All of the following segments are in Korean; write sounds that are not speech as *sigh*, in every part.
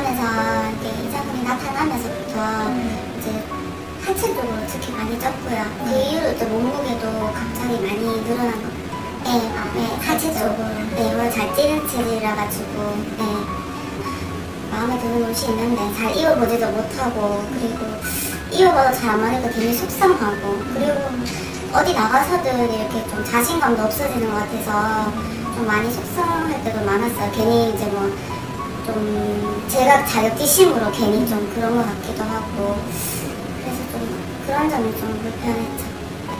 가면서 이렇게 이상금이 나타나면서부터 이제 하체 쪽으로 특히 많이 쪘고요. 그 이후로 또 몸무게도 갑자기 많이 늘어난 거. 네, 네, 하체 쪽으로. 네, 원래 잘 찌는 체질이라 가지고, 네. 마음에 드는 옷이 있는데 잘 입어보지도 못하고, 그리고 입어봐도 잘 안 맞으니까 되게 속상하고, 그리고 어디 나가서든 이렇게 좀 자신감도 없어지는 것 같아서 좀 많이 속상할 때도 많았어요. 괜히 이제 뭐, 좀 제가 자격지심으로 괜히 좀 그런 것 같기도 하고, 그래서 좀 그런 점이 좀 불편했죠.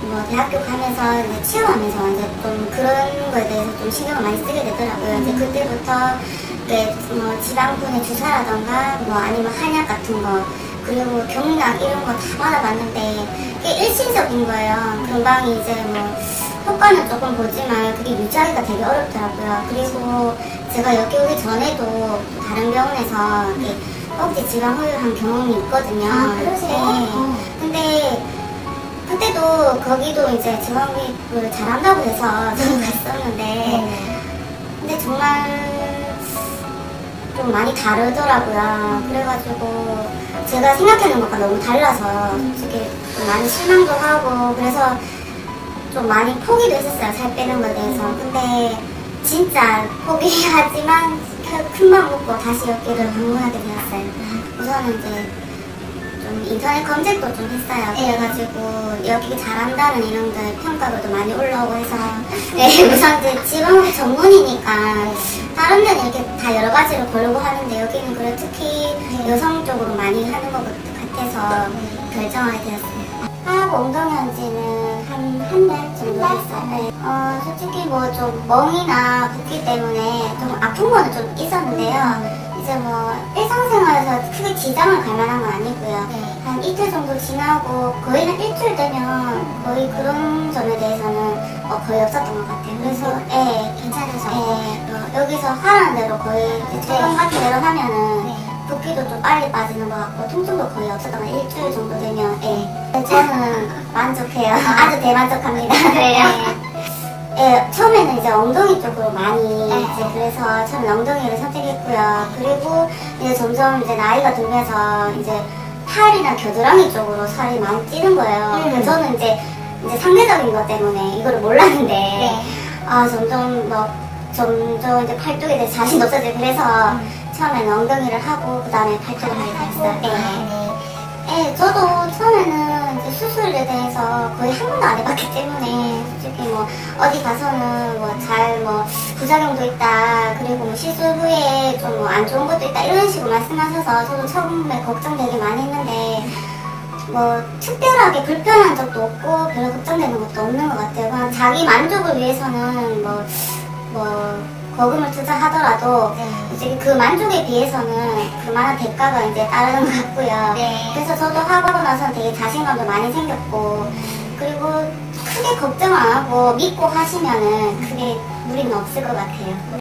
뭐 대학교 가면서 이제 취업하면서 이제 좀 그런 거에 대해서 좀 신경을 많이 쓰게 되더라고요. 이제 그때부터 이제 뭐 지방분해 주사라던가 뭐 아니면 한약 같은 거 그리고 경락 이런 거 다 받아봤는데 그게 일시적인 거예요. 금방 이제 뭐 효과는 조금 보지만 그게 유지하기가 되게 어렵더라고요. 그리고 제가 여기 오기 전에도 다른 병원에서 꼭지 지방 호유한 경험이 있거든요. 아, 그러세요? 네. 어. 근데 그때도 거기도 이제 지방흡입을 잘한다고 해서 *laughs* 저는 갔었는데 네. 근데 정말 좀 많이 다르더라고요. 그래가지고 제가 생각하는 것과 너무 달라서 솔직히 좀 많이 실망도 하고 그래서 좀 많이 포기도 했었어요. 살 빼는 거에 대해서. 근데 진짜 포기하지만 큰맘 먹고 다시 여기를 방문하게 되었어요. 우선은 이제 좀 인터넷 검색도 좀 했어요. 그래가지고 여기 잘한다는 이름들 평가로도 많이 올라오고 해서 *laughs* 네, 우선 이제 지방흡입 전문이니까 다른 데는 이렇게 다 여러 가지로 고르고 하는데 여기는 그래 특히 여성 쪽으로 많이 하는 것 같아서 결정하게 되었어요. 하고 엉덩이한 지는 한 한 달 정도 됐어요. 네. 어, 솔직히 뭐 좀 멍이나 붓기 때문에 좀 아픈 거는 좀 있었는데요. 이제 뭐 일상생활에서 크게 지장을 갈 만한 건 아니고요. 네. 한 이틀 정도 지나고 거의 한 일주일 되면 거의 그런 점에 대해서는 어, 거의 없었던 것 같아요. 그래서 예, 괜찮아서 예, 어, 여기서 하라는 대로 거의 이제 처방 같은 대로 하면은 네. 붓기도 좀 빨리 빠지는 것 같고 통증도 거의 없었던 것. 일주일 정도 되면 예. 네, 저는 만족해요. *laughs* 아주 대만족합니다. 그래요. *laughs* 예, 처음에는 이제 엉덩이 쪽으로 많이 이제 그래서 처음에 엉덩이를 선택했고요. 그리고 이제 점점 이제 나이가 들면서 이제 팔이나 겨드랑이 쪽으로 살이 많이 찌는 거예요. 음. 저는 이제 이제 상대적인 것 때문에 이거를 몰랐는데 아 점점 뭐 점점 이제 팔뚝에 대해 자신 없어지고 그래서 처음에는 엉덩이를 하고 그 다음에 팔뚝을 하게 됐어요. 예. 예, 저도 처음에는 이제 수술에 대해서 거의 한 번도 안 해봤기 때문에 솔직히 뭐 어디 가서는 뭐잘뭐 부작용도 있다 그리고 뭐 시술 후에 좀 뭐 안 좋은 것도 있다 이런 식으로 말씀하셔서 저도 처음에 걱정 되게 많이 했는데 뭐 특별하게 불편한 적도 없고 별로 걱정되는 것도 없는 것 같아요. 그냥 자기 만족을 위해서는 뭐뭐 거금을 투자하더라도 솔직히 그 만족에 비해서는 그만한 대가가 이제 따르는 것 같고요. 네. 그래서 저도 하고 나서 되게 자신감도 많이 생겼고 그리고 크게 걱정 안 하고 믿고 하시면은 크게 무리는 없을 것 같아요.